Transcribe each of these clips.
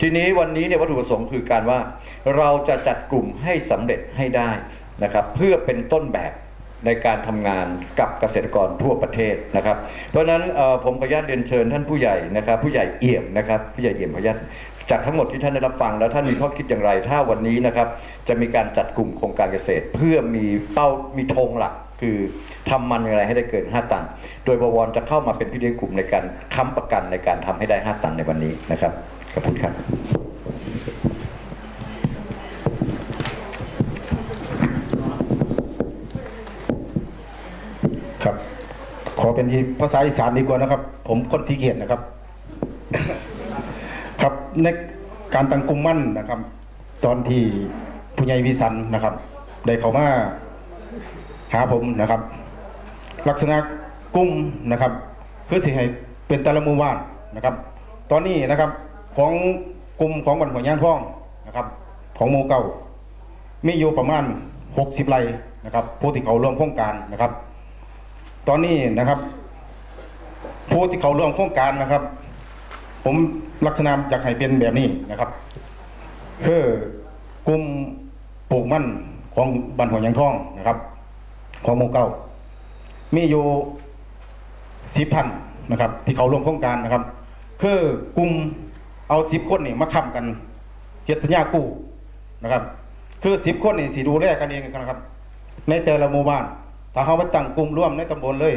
ทีนี้วันนี้เนี่ยวัตถุประสงค์คือการว่าเราจะจัดกลุ่มให้สำเร็จให้ได้นะครับ เพื่อเป็นต้นแบบในการทำงานกับเกษตรกรทั่วประเทศนะครับ เพราะฉะนั้นผมขออนุญาตเรียนเชิญท่านผู้ใหญ่นะครับ ผู้ใหญ่เอี่ยมนะครับ ผู้ใหญ่เอี่ยมขออนุญาตจากทั้งหมดที่ท่านได้รับฟังแล้วท่านมีข้อคิดอย่างไร ถ้าวันนี้นะครับจะมีการจัดกลุ่มโครงการเกษตร เพื่อมีเป้ามีธงหลักคือทำมันอย่างไรให้ได้เกิน 5 ตัน โดยบวรจะเข้ามาเป็นพิธีกลุ่มในการค้ำประกันในการทำให้ได้ 5 ตันในวันนี้นะครับ ขอบคุณครับ ครับ ขอเป็นที่ภาษาอีสานดีกว่านะครับ ผมคนสีเขียนนะครับ ครับในการตั้งกลุ่มมั่นนะครับ ตอนที่ผู้ใหญ่วิสันนะครับ ได้เข้ามาหาผมนะครับ ลักษณะกลุ่มนะครับ คือสิให้เป็นแต่ละมู่บ้านนะครับ ตอนนี้นะครับ ของกลุ่มของบันหัวย่างท้องนะครับ ของหมู่เก่ามีอยู่ประมาณ 60ไร่นะครับผู้ที่เขาร่วมโครงการนะครับ ตอนนี้นะครับ ผู้ที่เขาร่วมโครงการนะครับ ผมลักษณะอยากให้เป็นแบบนี้นะครับคือกลุ่มปลูกมันของบันหัวยังท่องนะครับ ของหมู่เก้ามีอยู่สิบท่านนะครับ ที่เขาร่วมโครงการนะครับ คือกลุ่ม เอาสิบคนนี่มาค้ำกันเฮ็ดสัญญากู้นะครับ คือสิบคนนี่สิดูแลกันเองนะครับ ในแต่ละหมู่บ้าน ถ้าเขาไปตั้งกลุ่มร่วมในตำบลเลย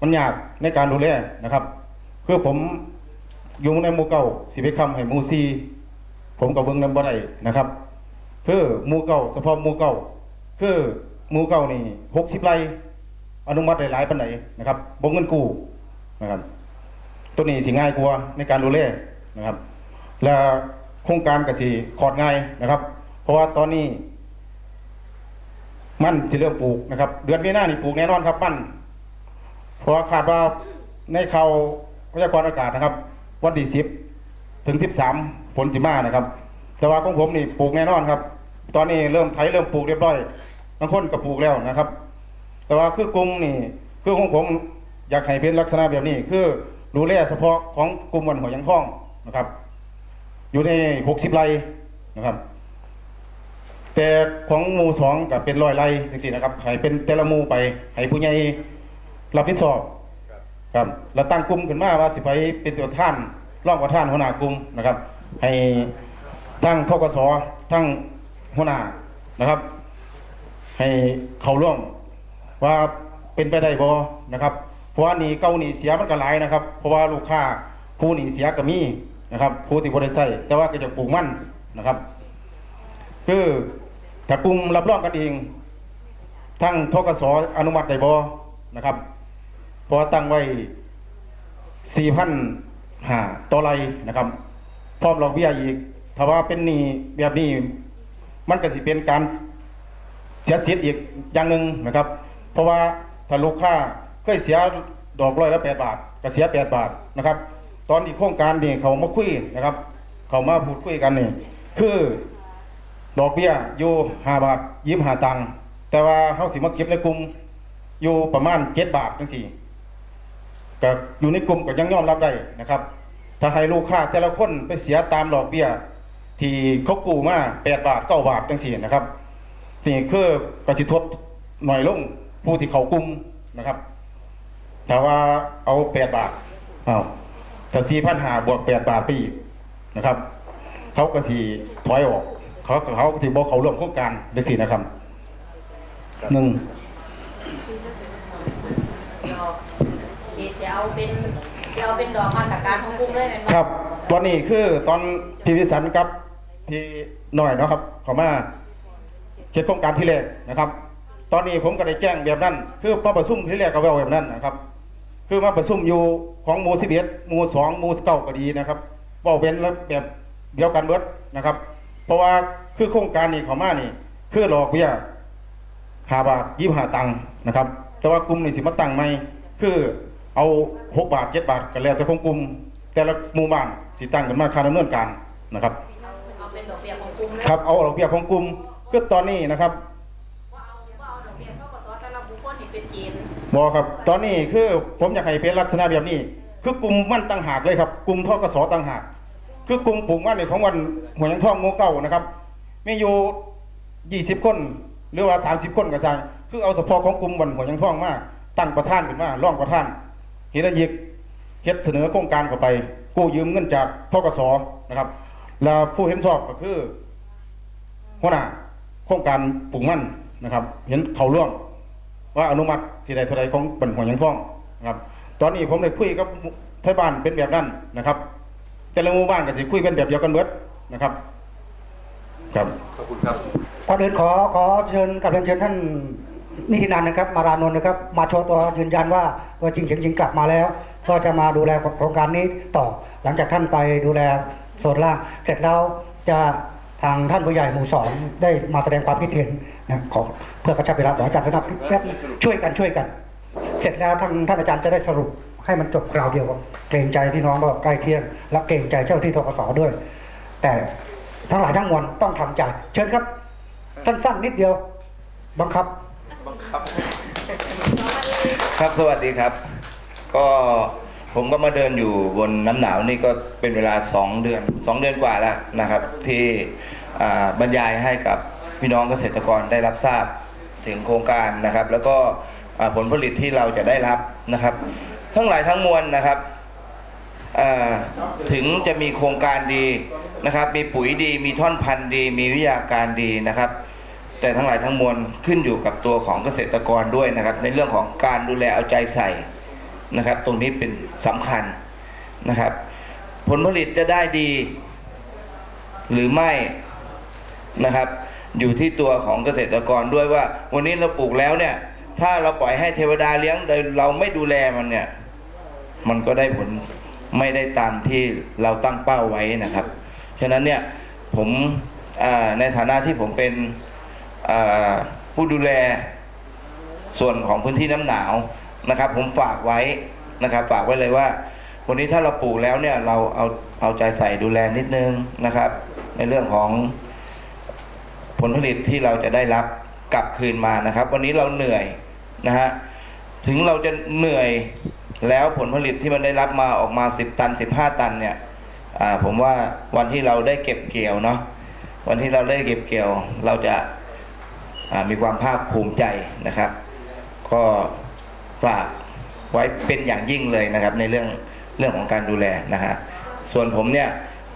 มันยากในการดูแลนะครับ คือผมอยู่ในหมู่เก่าสิไปคำให้หมู่ซีผมกับเบิ้งนำบ่ได้นะครับ คือหมู่เก่าเฉพาะหมู่เก่าคือหมู่เก่านี่หกสิบไร่อนุมัติได้หลายปันไหนนะครับบงเงินกู้นะครับ ตัวนี้สิง่ายกว่าในการดูแล นะครับ และโครงการก็สิขอดง่ายนะครับ เพราะว่าตอนนี้ มันที่เริ่มปลูกนะครับ เดือนมีนานี่ปลูกแน่นอนครับมันเพราะคาดว่าในเขาพยากรณ์อากาศนะครับ วันที่สิบถึงสิบสามฝนสิมานะครับ แต่ว่าของผมนี่ปลูกแน่นอนครับ ตอนนี้เริ่มไถเริ่มปลูกเรียบร้อยบางคนก็ปลูกแล้วนะครับ แต่ว่าคือกลุ่มนี่ คือของผมอยากให้เป็นลักษณะแบบนี้ คือดูแลเฉพาะของกลุ่มวันหัวยังท่อง นะครับ อยู่ในหกสิบไร่นะครับ แต่ของหมู่สองกับเป็นร้อยไร่จริงๆนะครับให้เป็นแต่ละหมู่ไปให้ผู้ใหญ่รับผิดชอบครับแล้วตั้งกลุ่มขึ้นมาว่าสิไปเป็นตัวท่านร่องประท่านหัวหน้ากลุ่มนะครับ ให้ทั้งทกศทั้งหัวหน้านะครับ ให้เขาร่วมว่าเป็นไปได้บ่นะครับ เพราะว่าหนีเก่าหนีเสียมันก็หลายนะครับ เพราะว่าลูกค้าผู้หนีเสียก็มี นะครับผู้ที่บริใช้แต่ว่าก็จะปลูกมั่นนะครับ คือถ้ากลุ่มรับรองกันเองทั้งทกศอนุมัติได้บ่นะครับเพราะว่าตั้งไว้สี่พันห้าต่อไรนะครับ พร้อมดอกเบี้ยอีกถ้าว่าเป็นนี้แบบนี้มันก็สิเป็นการเสียสิทธิ์อีกอย่างหนึ่งนะครับ เพราะว่าถ้าลูกค้าเคยเสียดอกร้อยละแปดบาทก็เสียแปดบาทนะครับ ตอนที่โครงการนี่เขามาคุยนะครับ เขามาพูดคุยกันนี่คือดอกเบี้ยอยู่ห้าบาทยิ้มหาตังค์แต่ว่าเขาสิมาเก็บในกลุ่มอยู่ประมาณเจ็ดบาทจังสี่ก็อยู่ในกลุ่มก็ยังยอมรับได้นะครับ ถ้าให้ลูกค้าแต่ละคนไปเสียตามดอกเบี้ย ที่เขากู้มาแปดบาทเก้าบาทจังสี่นะครับนี่คือกระชิทบหน่อยลงผู้ที่เขากลุ่มนะครับแต่ว่าเอาแปดบาทอ้าว ถ้าสี่พันหาบวกแปดบาทไปอีกนะครับ เขาก็สีถอยออก เขาเขาก็สีบอกเขาร่วมโครงการได้สินะครับหนึ่งดอกที่จะเอาเป็นจะเอาเป็นดอกมาตรการของกรุงเลยแม่นครับ ตอนนี้คือตอนพี่วิสันกับพี่หน่อยเนาะครับเขามาเขียนโครงการที่แรกนะครับ ตอนนี้ผมก็ได้แจ้งแบบนั้น คือมาประชุมที่แรกก็แววแบบนั้นนะครับ คือมาประชุมอยู่ของหมู่สิบเอ็ดหมู่สองหมู่เก้าก็ดีนะครับเว่าเป็นแล้วแบบเดียวกันเบิดนะครับ เพราะว่าคือโครงการนี้เขามานี่ คือหลอกเบี้ยหาบาทยี่หาตังค์นะครับ แต่ว่ากลุ่มนี่สิมาตั้งใหม่คือเอาหกบาทเจ็ดบาทกันแล้วแต่ของกลุ่มแต่ละหมู่บ้านสิตั้งกันมาค่าดำเนินการนะครับ เอาเอาเป็นดอกเบี้ยของกรุงเลยครับเอาดอกเบี้ยของกลุ่มก็ตอนนี้นะครับ บอกครับ ตอนนี้คือผมอยากให้เป็นลักษณะแบบนี้ คือกลุ่มมันต่างหากเลยครับ กลุ่มทกสต่างหาก คือกลุ่มปลูกมันในของวันหัวยังท่องโมเก้านะครับมีอยู่ยี่สิบคนหรือว่าสามสิบคนก็ใช่คือเอาเฉพาะของกลุ่มวันหัวยังท่องมาตั้งประธานขึ้นมาร่องประธานเฮ็ดให้ยิกเฮ็ดเสนอโครงการเข้าไป กู้ยืมเงินจากทกสนะครับ แล้วผู้เห็นชอบก็คือหัวหน้าโครงการปลูกมันนะครับ เห็นเขาร่วง ว่าอนุมัติสิได้เท่าไรของบันหัวยังท่องนะครับ ตอนนี้ผมได้คุยกับไทยบ้านเป็นแบบนั้นนะครับ แต่ละหมู่บ้านก็สิคุยเป็นแบบเดียวกันเบิดนะครับครับก่อนอื่นขอขอเชิญกับเรียนเชิญท่านนิตินันท์นะครับ มารานนท์นะครับ มาโชว์ตัวยืนยันว่าตัวจริงเสียงจริงกลับมาแล้ว ก็จะมาดูแลโครงการนี้ต่อ หลังจากท่านไปดูแลโซนล่าง เสร็จแล้วจะทางท่านผู้ใหญ่หมู่สองได้มาแสดงความคิดเห็น นะขอเพื่อกระชับเวลาขออาจารย์นะครับแป๊บช่วยกันช่วยกัน เสร็จแล้วท่านท่านอาจารย์จะได้สรุปให้มันจบคราวเดียวเกรงใจพี่น้องก็ใกล้เคียง และเกรงใจเจ้าที่ทกสด้วย แต่ทั้งหลายทั้งมวลต้องทำใจเชิญครับสั้นๆนิดเดียว บังคับบังคับ ครับสวัสดีครับ ก็ผมก็มาเดินอยู่บนน้ำหนาวนี่ก็เป็นเวลา 2 เดือน 2 เดือนกว่าแล้วนะครับ ที่บรรยายให้กับ พี่น้องเกษตรกรได้รับทราบถึงโครงการนะครับ แล้วก็ผลผลิตที่เราจะได้รับนะครับ ทั้งหลายทั้งมวลนะครับถึงจะมีโครงการดีนะครับ มีปุ๋ยดีมีท่อนพันธุ์ดี มีวิทยาการดีนะครับ แต่ทั้งหลายทั้งมวลขึ้นอยู่กับตัวของเกษตรกรด้วยนะครับ ในเรื่องของการดูแลเอาใจใส่นะครับ ตรงนี้เป็นสำคัญนะครับ ผลผลิตจะได้ดี หรือไม่นะครับ อยู่ที่ตัวของเกษตรกรด้วยว่า วันนี้เราปลูกแล้วเนี่ย ถ้าเราปล่อยให้เทวดาเลี้ยงโดยเราไม่ดูแลมันเนี่ย มันก็ได้ผลไม่ได้ตามที่เราตั้งเป้าไว้นะครับ ฉะนั้นเนี่ยผมในฐานะที่ผมเป็นผู้ดูแลส่วนของพื้นที่น้ำหนาวนะครับ ผมฝากไว้นะครับ ฝากไว้เลยว่า วันนี้ถ้าเราปลูกแล้วเนี่ยเราเอาเอาใจใส่ดูแลนิดนึงนะครับ ในเรื่องของ ผลผลิตที่เราจะได้รับกลับคืนมานะครับ วันนี้เราเหนื่อยนะฮะถึงเราจะเหนื่อยแล้วผลผลิตที่มันได้รับมาออกมา 10 ตัน 15 ตันเนี่ยผมว่าวันที่เราได้เก็บเกี่ยวเนาะวันที่เราได้เก็บเกี่ยว เราจะามีความภาคภูมิใจนะครับ ก็ฝากไว้เป็นอย่างยิ่งเลยนะครับ ในเรื่องเรื่องของการดูแลนะฮะส่วนผมเนี่ย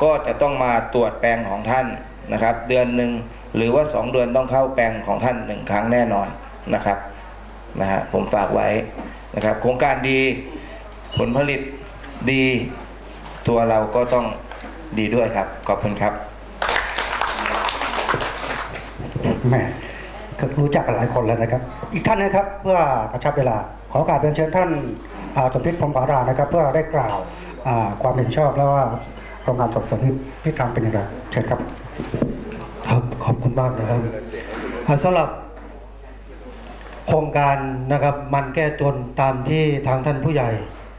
ก็จะต้องมาตรวจแปลงของท่าน นะครับ เดือนหนึ่งหรือว่าสองเดือนต้องเข้าแปลงของท่านหนึ่งครั้งแน่นอนนะครับนะฮะผมฝากไว้นะครับ โครงการดีผลผลิตดีตัวเราก็ต้องดีด้วยครับ ขอบคุณครับแม่ก็รู้จักกันหลายคนแล้วนะครับ อีกท่านนะครับเพื่อกระชับเวลา ขอโอกาสเรียนเชิญท่านอาสมพิษพรหมผารานะครับ เพื่อได้กล่าวความเห็นชอบแล้วว่าโครงการสอบสวนที่ที่ทำเป็นอย่างไรเชิญครับ ครับขอบคุณมากนะครับสำหรับโครงการนะครับมันแก้จนตามที่ทางท่านผู้ใหญ่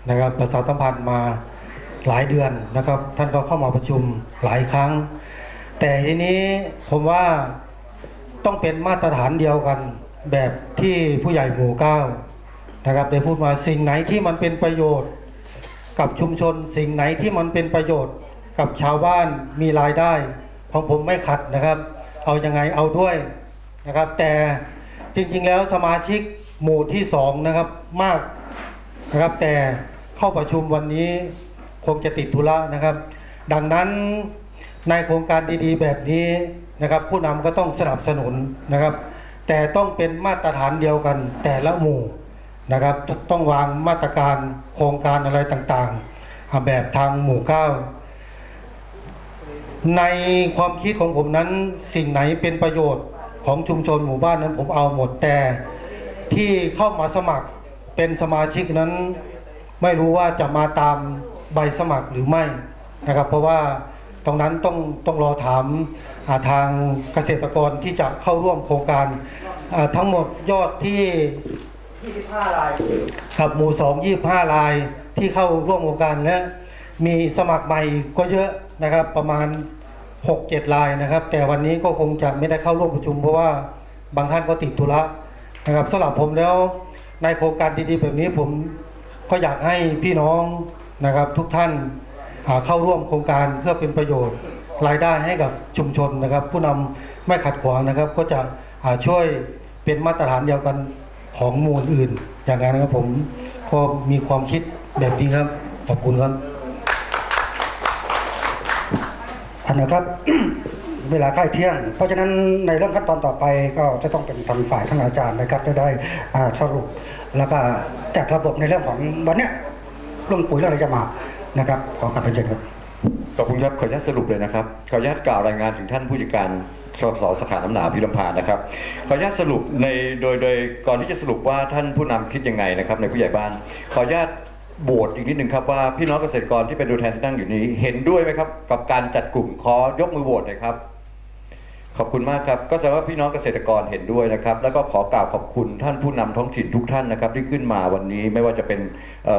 นะครับ ประชาสัมพันธ์มาหลายเดือนนะครับ ท่านก็เข้ามาประชุมหลายครั้ง แต่ทีนี้ผมว่าต้องเป็นมาตรฐานเดียวกันแบบที่ผู้ใหญ่หมู่เก้านะครับได้พูดมาสิ่งไหนที่มันเป็นประโยชน์ กับชุมชน สิ่งไหนที่มันเป็นประโยชน์ กับชาวบ้านมีรายได้ ของผมไม่ขัดนะครับ เอายังไงเอาด้วยนะครับ แต่จริงๆแล้วสมาชิกหมู่ที่สองนะครับมากนะครับ แต่เข้าประชุมวันนี้คงจะติดธุระนะครับ ดังนั้นในโครงการดีๆ แบบนี้นะครับ ผู้นำก็ต้องสนับสนุนนะครับ แต่ต้องเป็นมาตรฐานเดียวกันแต่ละหมู่นะครับ ต้องวางมาตรการโครงการอะไรต่างๆแบบทางหมู่เก้า ในความคิดของผมนั้นสิ่งไหนเป็นประโยชน์ของชุมชนหมู่บ้านนั้นผมเอาหมดแต่ที่เข้ามาสมัครเป็นสมาชิกนั้น ไม่รู้ว่าจะมาตามใบสมัครหรือไม่นะครับ เพราะว่าตรงนั้นต้องต้องรอถามาทางเกษตรกรที่จะเข้าร่วมโครงการาทั้งหมดยอดที่ 25รายครับหมู่สองยี่ห้ารายที่เข้าร่วมโครงการและ มีสมัครใหม่ก็เยอะนะครับ ประมาณ 6 7รายนะครับ แต่วันนี้ก็คงจะไม่ได้เข้าร่วมประชุม เพราะว่าบางท่านก็ติดธุระนะครับสำหรับผมแล้วในโครงการดีๆ แบบนี้ผมก็อยากให้พี่น้องนะครับทุกท่านเข้าร่วมโครงการเพื่อเป็นประโยชน์รายได้ให้กับชุมชนนะครับ ผู้นำไม่ขัดขวางนะครับ ก็จะช่วยเป็นมาตรฐานเดียวกันของมู่อื่น อย่างนั้นครับผมก็มีความคิดแบบนี้ครับขอบคุณครับ ท่านะครับเวลาใกล้เที่ยง เพราะฉะนั้นในเรื่องขั้นตอนต่อไปก็จะต้องเป็นทางฝ่ายท่านอาจารย์นะครับจะได้สรุปแล้วก็จัดระบบในเรื่องของวันนี้เรื่องปุ๋ยเรื่องอะไรจะมานะครับขอกลับไปเชิญครับขอบคุณครับขออนุญาตสรุปเลยนะครับขออนุญาตกล่าวรายงานถึงท่านผู้จัดการสสสขาน้ำหนาพิรมพานนะครับขออนุญาตสรุปในโดยโดยก่อนที่จะสรุปว่าท่านผู้นำคิดยังไงนะครับในผู้ใหญ่บ้านขออนุญาต โบวตอีกนิดหนึ่งครับว่าพี่น้องเกษตรกรที่เป็นตัวแทนที่นั่งอยู่นี้ เห็นด้วยไหมครับ กับการจัดกลุ่มขอยกมือโหวตหน่อยครับ ขอบคุณมากครับ ก็แสดงว่าพี่น้องเกษตรกรเห็นด้วยนะครับ แล้วก็ขอกล่าวขอบคุณท่านผู้นำท้องถิ่นทุกท่านนะครับ ที่ขึ้นมาวันนี้ไม่ว่าจะเป็น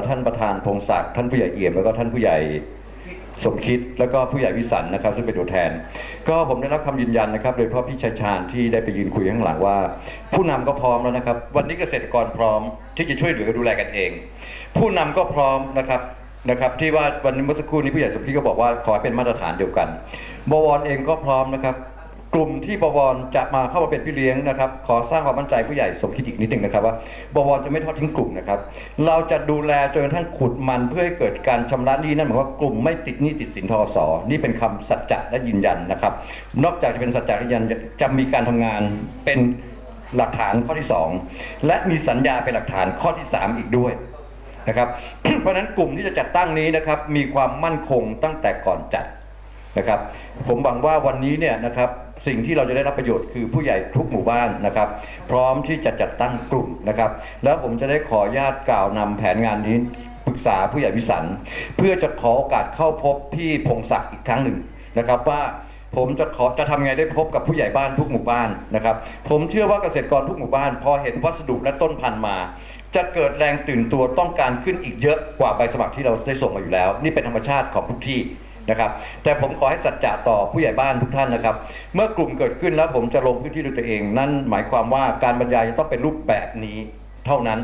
ท่านประธานพงศักดิ์ท่านผู้ใหญ่เอี่ยมแล้วก็ท่านผู้ใหญ่ สมคิดแล้วก็ผู้ใหญ่วิสันนะครับซึ่งเป็นตัวแทน ก็ผมได้รับคำยืนยันนะครับ โดยเฉพาะพี่ชัยชาญที่ได้ไปยืนคุยข้างหลังว่า ผู้นำก็พร้อมแล้วนะครับ วันนี้เกษตรกรพร้อมที่จะช่วยเหลือดูแลกันเอง ผู้นำก็พร้อมนะครับนะครับที่ว่าวันนี้เมื่อสักครู่นี้ผู้ใหญ่สมคิดก็บอกว่าขอให้เป็นมาตรฐานเดียวกันบวรเองก็พร้อมนะครับ กลุ่มที่บวรจะมาเข้ามาเป็นพี่เลี้ยงนะครับ ขอสร้างความมั่นใจผู้ใหญ่สมคิดอีกนิดหนึ่งนะครับว่าบวรจะไม่ทอดทิ้งกลุ่มนะครับ เราจะดูแลจนกระทั่งขุดมันเพื่อให้เกิดการชำระหนี้นั่นหมายความว่ากลุ่มไม่ติดหนี้ติดสินทอสอนี่เป็นคำสัจจะและยืนยันนะครับ นอกจากจะเป็นสัจจะและยืนยันจะมีการทำงานเป็นหลักฐานข้อที่สองและมีสัญญาเป็นหลักฐานข้อที่สามอีกด้วยนะครับเพราะฉะนั้นกลุ่มที่จะจัดตั้งนี้นะครับมีความมั่นคงตั้งแต่ก่อนจัดนะครับ ผมหวังว่าวันนี้เนี่ยนะครับ สิ่งที่เราจะได้รับประโยชน์คือผู้ใหญ่ทุกหมู่บ้านนะครับ พร้อมที่จะจัดตั้งกลุ่มนะครับ แล้วผมจะได้ขออนุญาตกล่าวนำแผนงานนี้ปรึกษาผู้ใหญ่วิสันเพื่อจะขอโอกาสเข้าพบพี่พงศักดิ์อีกครั้งหนึ่งนะครับว่าผมจะขอจะทำไงได้พบกับผู้ใหญ่บ้านทุกหมู่บ้านนะครับ ผมเชื่อว่าเกษตรกรทุกหมู่บ้าน พอเห็นวัสดุและต้นพันธุ์มา จะเกิดแรงตื่นตัวต้องการขึ้นอีกเยอะกว่าใบสมัครที่เราได้ส่งมาอยู่แล้ว นี่เป็นธรรมชาติของทุกที่ นะครับ แต่ผมขอให้สัจจะต่อผู้ใหญ่บ้านทุกท่านนะครับ เมื่อกลุ่มเกิดขึ้นแล้วผมจะลงพื้นที่ด้วยตัวเอง นั่นหมายความว่าการบรรยายจะต้องเป็นรูปแบบนี้เท่านั้น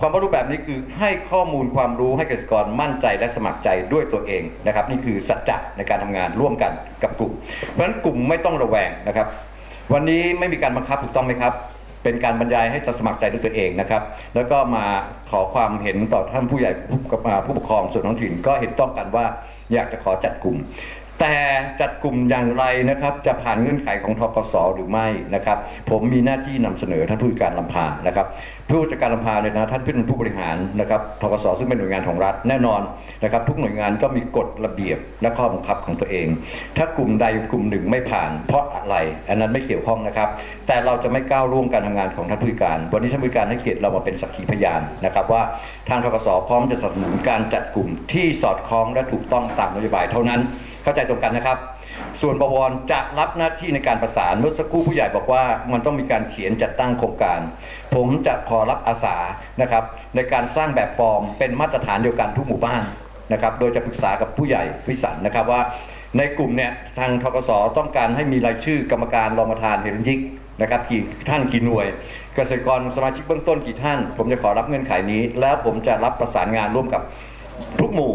ความรูปแบบนี้คือให้ข้อมูลความรู้ให้เกษตรกรมั่นใจและสมัครใจด้วยตัวเองนะครับ นี่คือสัจจะในการทำงานร่วมกันกับกลุ่ม เพราะฉะนั้นกลุ่มไม่ต้องระแวงนะครับ วันนี้ไม่มีการบังคับถูกต้องไหมครับเป็นการบรรยายให้สมัครใจด้วยตัวเองนะครับ แล้วก็มาขอความเห็นต่อท่านผู้ใหญ่ผู้ปกครองส่วนท้องถิ่นก็เห็นต้องกันว่า อยากจะขอจัดกลุ่ม แต่จัดกลุ่มอย่างไรนะครับ จะผ่านเงื่อนไขของทกสหรือไม่นะครับ ผมมีหน้าที่นำเสนอท่านผู้จัดการลำพานะครับผู้จัดการลำพาเนี่ยนะท่านเป็นผู้บริหารนะครับทกสซึ่งเป็นหน่วยงานของรัฐแน่นอนนะครับทุกหน่วยงานก็มีกฎระเบียบและข้อบังคับของตัวเอง ถ้ากลุ่มใดกลุ่มหนึ่งไม่ผ่าน เพราะอะไร อันนั้นไม่เกี่ยวข้องนะครับ แต่เราจะไม่ก้าวล่วงการทำงานของท่านผู้การ วันนี้ท่านผู้การให้เกียรติเรามาเป็นสักขีพยานนะครับ ว่าทางทกสพร้อมจะสนับสนุนการจัดกลุ่มที่สอดคล้องและถูกต้องตามนโยบายเท่านั้น เข้าใจตรงกันนะครับ ส่วนบวรจะรับหน้าที่ในการประสานเมื่อสักครู่ผู้ใหญ่บอกว่ามันต้องมีการเขียนจัดตั้งโครงการ ผมจะขอรับอาสานะครับ ในการสร้างแบบฟอร์มเป็นมาตรฐานเดียวกันทุกหมู่บ้านนะครับ โดยจะปรึกษากับผู้ใหญ่วิสันนะครับว่า ในกลุ่มเนี่ยทางทกสต้องการให้มีรายชื่อกรรมการรองประธานเฮรัญยิกนะครับกี่ท่านกี่หน่วย เกษตรกรสมาชิกเบื้องต้นกี่ท่าน ผมจะขอรับเงื่อนไขนี้ แล้วผมจะรับประสานงานร่วมกับทุกหมู่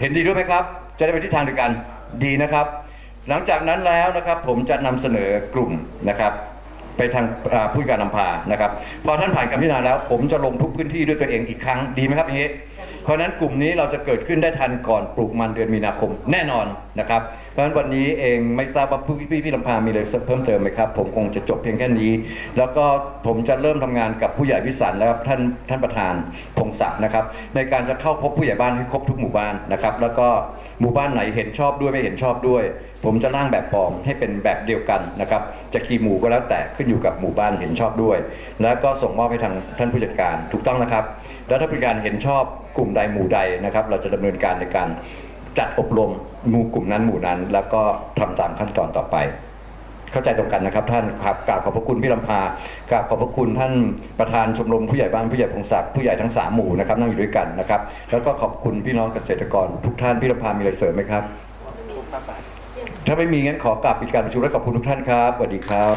เห็นดีด้วยไหมครับ จะได้ไปทิศทางเดียวกัน ดีนะครับ หลังจากนั้นแล้วนะครับผมจะนำเสนอกลุ่มนะครับ ไปทางผู้การนำพานะครับ พอท่านผ่านการพิจารณาแล้ว ผมจะลงทุกพื้นที่ด้วยตัวเองอีกครั้งดีไหมครับอย่างนี้ เพราะนั้นกลุ่มนี้เราจะเกิดขึ้นได้ทันก่อนปลูกมันเดือนมีนาคมแน่นอนนะครับ เพราะฉะนั้นวันนี้เองไม่ทราบว่าผู้พี่พี่ลำพามีอะไรเพิ่มเติมไหมครับ ผมคงจะจบเพียงแค่นี้ แล้วก็ผมจะเริ่มทำงานกับผู้ใหญ่วิสันแล้วท่านท่านประธานพงศักดิ์นะครับ ในการจะเข้าพบผู้ใหญ่บ้านให้ครบทุกหมู่บ้านนะครับ แล้วก็ หมู่บ้านไหนเห็นชอบด้วยไม่เห็นชอบด้วย ผมจะร่างแบบฟอร์มให้เป็นแบบเดียวกันนะครับจะกี่หมู่ก็แล้วแต่ขึ้นอยู่กับหมู่บ้านเห็นชอบด้วย แล้วก็ส่งมอบให้ทางท่านผู้จัดการถูกต้องนะครับแล้วถ้าผู้จัดการเห็นชอบกลุ่มใดหมู่ใดนะครับ เราจะดำเนินการในการจัดอบรมหมู่กลุ่มนั้นหมู่นั้น แล้วก็ทำตามขั้นตอนต่อไป เข้าใจตรงกันนะครับ ท่านครับกราบขอบพระคุณพี่ลำพากราบขอบพระคุณท่านประธานชมรมผู้ใหญ่บ้านผู้ใหญ่พงศักดิ์ผู้ใหญ่ทั้งสามหมู่นะครับนั่งอยู่ด้วยกันนะครับ แล้วก็ขอบคุณพี่น้องเกษตรกร ทุกท่านพี่ลำพามีอะไรเสริมไหมครับ ถ้าไม่มีงั้นขอกราบปิดการประชุมและขอบคุณทุกท่านครับสวัสดีครับ